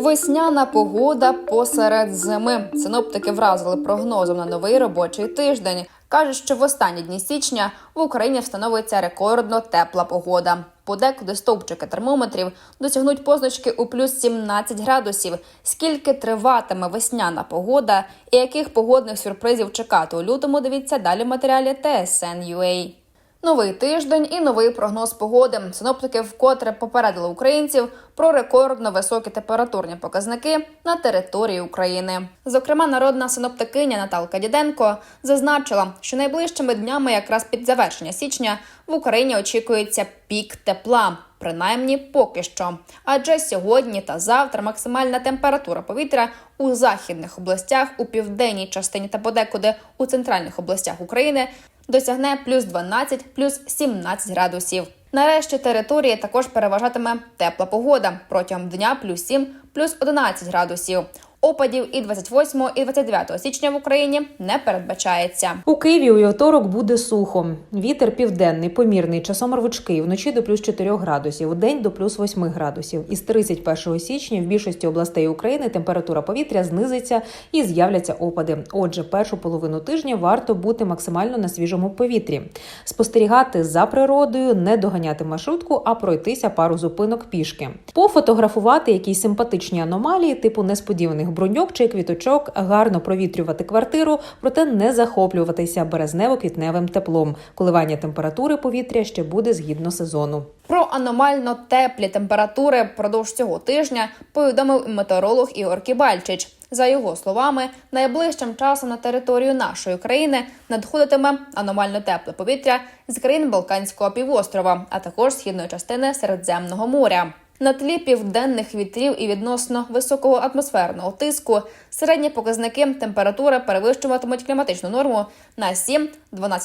Весняна погода посеред зими. Синоптики вразили прогнозом на новий робочий тиждень. Кажуть, що в останні дні січня в Україні встановиться рекордно тепла погода. Подекуди стовпчики термометрів досягнуть позначки у плюс 17 градусів. Скільки триватиме весняна погода і яких погодних сюрпризів чекати у лютому? Дивіться далі в матеріалі TSN.ua. Новий тиждень і новий прогноз погоди. Синоптики вкотре попередили українців про рекордно високі температурні показники на території України. Зокрема, народна синоптикиня Наталка Діденко зазначила, що найближчими днями, якраз під завершення січня, в Україні очікується пік тепла. Принаймні поки що. Адже сьогодні та завтра максимальна температура повітря у західних областях, у південній частині та подекуди у центральних областях України досягне плюс 12, плюс 17 градусів. Нарешті території також переважатиме тепла погода протягом дня плюс 7, плюс 11 градусів. Опадів і 28 і 29 січня в Україні не передбачається. У Києві у вівторок буде сухо. Вітер південний, помірний, часом рвучкий, вночі до плюс 4 градусів, у день до плюс 8 градусів. Із 31 січня в більшості областей України температура повітря знизиться і з'являться опади. Отже, першу половину тижня варто бути максимально на свіжому повітрі, спостерігати за природою, не доганяти маршрутку, а пройтися пару зупинок пішки, пофотографувати якісь симпатичні аномалії, типу несподіваних бруньок чи квіточок, гарно провітрювати квартиру, проте не захоплюватися березнево-квітневим теплом. Коливання температури повітря ще буде згідно сезону. Про аномально теплі температури впродовж цього тижня повідомив метеоролог Ігор Кібальчич. За його словами, найближчим часом на територію нашої країни надходитиме аномально тепле повітря з країн Балканського півострова, а також східної частини Середземного моря. На тлі південних вітрів і відносно високого атмосферного тиску середні показники температури перевищуватимуть кліматичну норму на 7-12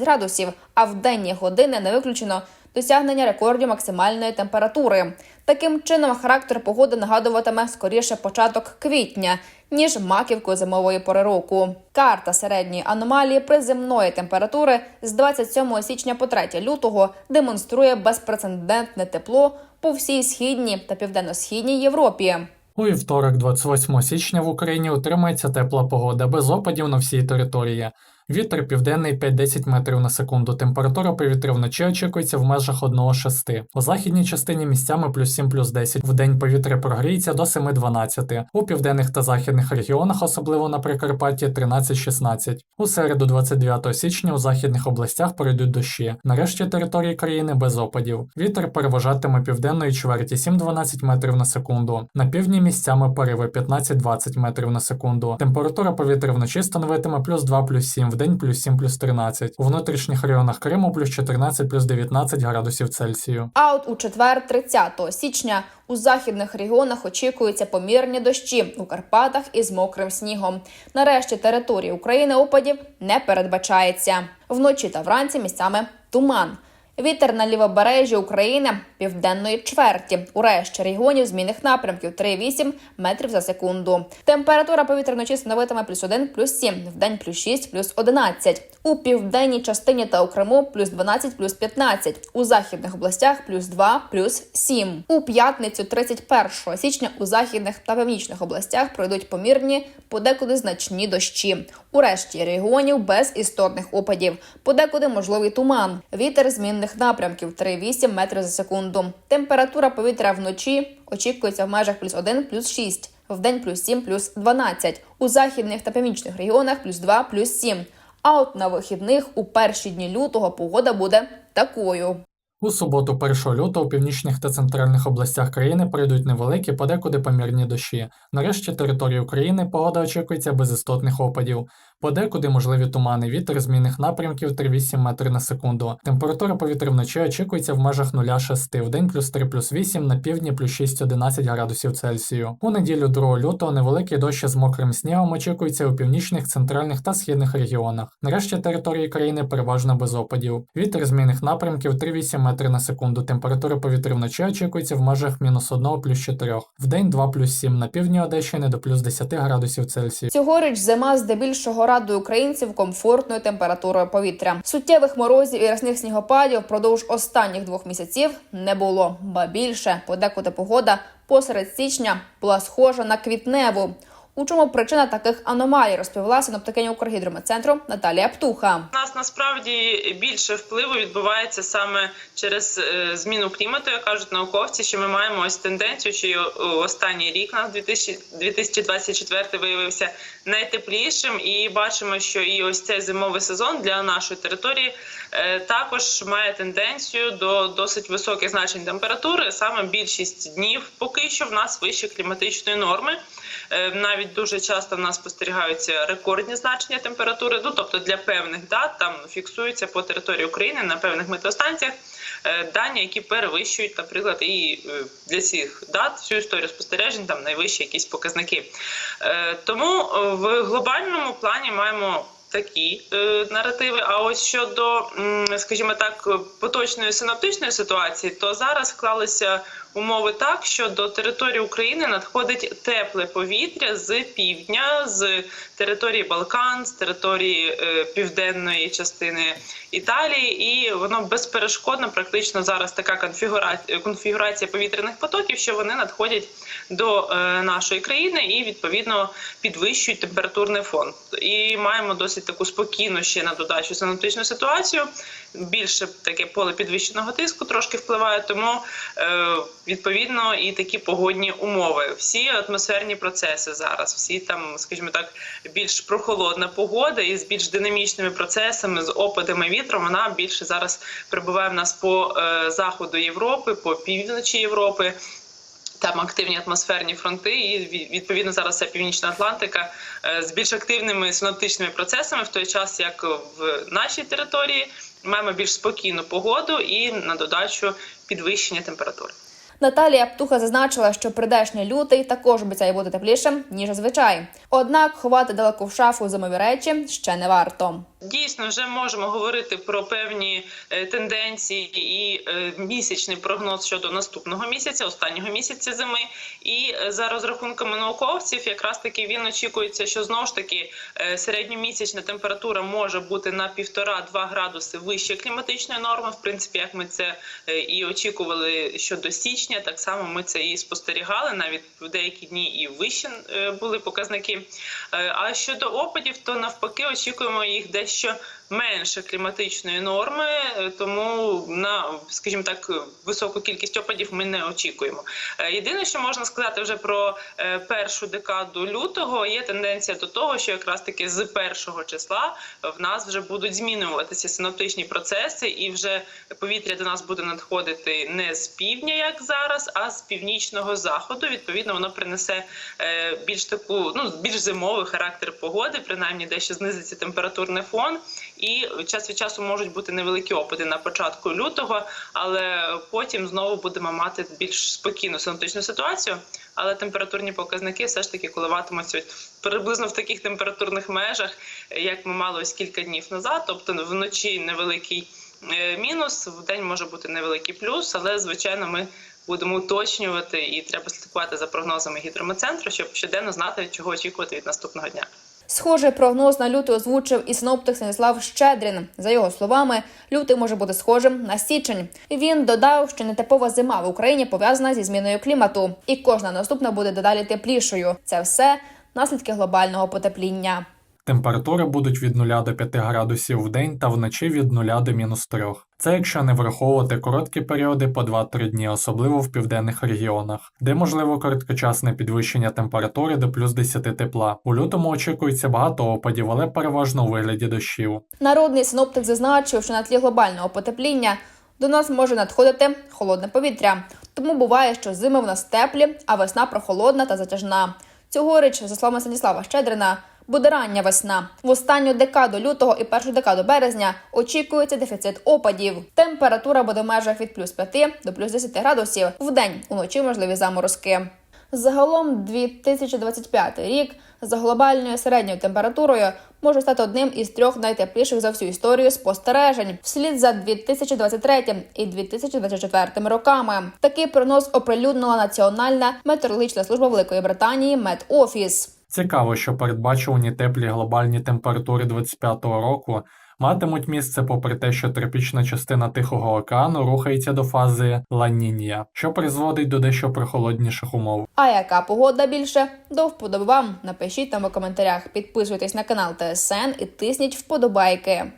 градусів, а в денні години не виключено досягнення рекордів максимальної температури. Таким чином, характер погоди нагадуватиме скоріше початок квітня, ніж маківку зимової пори року. Карта середньої аномалії приземної температури з 27 січня по 3 лютого демонструє безпрецедентне тепло по всій східній та південно-східній Європі. У вівторок, 28 січня, в Україні утримається тепла погода без опадів на всій території. Вітер південний 5-10 метрів на секунду. Температура повітря вночі очікується в межах 1-6. У західній частині місцями плюс 7 плюс 10. В день повітря прогріється до 7-12. У південних та західних регіонах, особливо на Прикарпатті, 13-16. У середу, 29 січня, у західних областях пройдуть дощі. Нарешті території країни без опадів. Вітер переважатиме південної чверті 7-12 метрів на секунду. На півдні місцями пориви 15-20 метрів на секунду. Температура повітря вночі становитиме плюс 2 плюс 7, в день плюс 7 плюс 13. У внутрішніх районах Криму плюс 14 плюс 19 градусів Цельсію. А от у четвер, 30 січня, у західних регіонах очікуються помірні дощі у Карпатах із мокрим снігом. Нарешті території України опадів не передбачається. Вночі та вранці місцями туман. Вітер на лівобережжі України південної чверті. У решті регіонів змінних напрямків 3,8 метрів за секунду. Температура повітря вночі становитиме плюс 1, плюс 7, вдень плюс 6, плюс 11. У південній частині та у Криму плюс 12, плюс 15. У західних областях плюс 2, плюс 7. У п'ятницю 31 січня у західних та північних областях пройдуть помірні, подекуди значні дощі. У решті регіонів без істотних опадів. Подекуди можливий туман. Вітер змінних напрямків 3,8 метрів за секунду. Температура повітря вночі очікується в межах плюс 1, плюс 6. Вдень плюс 7, плюс 12. У західних та північних регіонах плюс 2, плюс 7. А от на вихідних у перші дні лютого погода буде такою. У суботу, 1 лютого, у північних та центральних областях країни пройдуть невеликі, подекуди помірні дощі. Нарешті території України погода очікується без істотних опадів. Подекуди можливі тумани, вітер змінних напрямків 3,8 метри на секунду. Температура повітря вночі очікується в межах 0,6, в день плюс 3 плюс 8, на півдні плюс 6-11 градусів Цельсію. У неділю 2 лютого невеликий дощ з мокрим снігом очікується у північних, центральних та східних регіонах. Нарешті території країни переважно без опадів. Вітер змінних напрямків 3,8 метри на секунду. Температура повітря вночі очікується в межах мінус 1 плюс 4. В день 2 плюс 7, на півдні Одещини до плюс 10 градусів Цельсію. Цьогоріч зима здебільшого радує українців комфортною температурою повітря. Суттєвих морозів і рясних снігопадів впродовж останніх двох місяців не було, ба більше подекуди погода посеред січня була схожа на квітневу. У чому причина таких аномалій розповіла синоптикиня Укргідрометцентру Наталія Птуха. У нас насправді більше впливу відбувається саме через е, зміну клімату, як кажуть науковці, що ми маємо ось тенденцію, що останній рік нас 2000 2024 виявився найтеплішим, і бачимо, що і ось цей зимовий сезон для нашої території е, також має тенденцію до досить високих значень температури. Саме більшість днів поки що в нас вище кліматичної норми. Е, Навіть дуже часто в нас спостерігаються рекордні значення температури. Ну тобто для певних дат там фіксуються по території України на певних метеостанціях е, дані, які перевищують, наприклад, і е, для цих дат всю історію спостережень там найвищі якісь показники. Е, Тому в глобальному плані маємо. Такі наративи. А ось щодо, скажімо так, поточної синоптичної ситуації, то зараз склалися умови так, що до території України надходить тепле повітря з півдня, з території Балкан, з території е, південної частини Італії, і воно безперешкодно, практично зараз така конфігурація, конфігурація повітряних потоків, що вони надходять до е, нашої країни і відповідно підвищують температурний фон. І маємо досить таку спокійну ще на додачу синоптичну ситуацію. Більше таке поле підвищеного тиску трошки впливає, тому е, відповідно і такі погодні умови. Всі атмосферні процеси зараз, всі там, скажімо так, більш прохолодна погода із більш динамічними процесами, з опадами вітром. Вона більше зараз перебуває в нас по е, заходу Європи, по півночі Європи. Там активні атмосферні фронти, і відповідно зараз вся північна Атлантика е, з більш активними синоптичними процесами, в той час як в нашій території маємо більш спокійну погоду і на додачу підвищення температури. Наталія Птуха зазначила, що придешній лютий також обіцяє бути теплішим ніж зазвичай. Однак ховати далеко в шафу зимові речі ще не варто. Дійсно, вже можемо говорити про певні е, тенденції і е, місячний прогноз щодо наступного місяця, останнього місяця зими. І е, за розрахунками науковців, якраз таки він очікується, що знову ж таки середньомісячна температура може бути на 1,5-2 градуси вище кліматичної норми. В принципі, як ми це і очікували щодо січня, так само ми це і спостерігали. Навіть в деякі дні і вище були показники. А щодо опадів, то навпаки очікуємо їх дещо менше кліматичної норми, е, тому на, скажімо так, високу кількість опадів ми не очікуємо. Е, Єдине, що можна сказати вже про е, першу декаду лютого, є тенденція до того, що якраз таки з першого числа в нас вже будуть змінюватися синоптичні процеси, і вже повітря до нас буде надходити не з півдня, як зараз, а з північного заходу. Відповідно, воно принесе більш таку, ну більш зимовий характер погоди, принаймні дещо знизиться температурний фон. І час від часу можуть бути невеликі опади на початку лютого, але потім знову будемо мати більш спокійну синоптичну ситуацію. Але температурні показники все ж таки коливатимуться приблизно в таких температурних межах, як ми мали ось кілька днів назад. Тобто вночі невеликий е, мінус, в день може бути невеликий плюс, але звичайно ми будемо уточнювати і треба слідкувати за прогнозами гідрометцентру, щоб щоденно знати, чого очікувати від наступного дня. Схожий прогноз на лютий озвучив і синоптик Станіслав Щедрін. За його словами, лютий може бути схожим на січень. Він додав, що нетипова зима в Україні пов'язана зі зміною клімату, і кожна наступна буде дедалі теплішою. Це все наслідки глобального потепління. Температури будуть від 0 до 5 градусів в день та вночі від 0 до мінус 3. Це якщо не враховувати короткі періоди по 2-3 дні, особливо в південних регіонах, де можливо короткочасне підвищення температури до плюс 10 тепла. У лютому очікується багато опадів, але переважно у вигляді дощів. Народний синоптик зазначив, що на тлі глобального потепління до нас може надходити холодне повітря. Тому буває, що зими в нас теплі, а весна прохолодна та затяжна. Цьогоріч, за словами Станіслава Щедрина, буде рання весна. В останню декаду лютого і першу декаду березня очікується дефіцит опадів. Температура буде в межах від плюс 5 до плюс 10 градусів. В день уночі можливі заморозки. Загалом 2025 рік за глобальною середньою температурою може стати одним із трьох найтепліших за всю історію спостережень, вслід за 2023 і 2024 роками. Такий прогноз оприлюднила Національна метеорологічна служба Великої Британії Метофіс. Цікаво, що передбачувані теплі глобальні температури 25-го року матимуть місце попри те, що тропічна частина Тихого океану рухається до фази Ла-Нінья, що призводить до дещо прохолодніших умов. А яка погода більше? До вподоби вам. Напишіть там у коментарях, підписуйтесь на канал ТСН і тисніть вподобайки.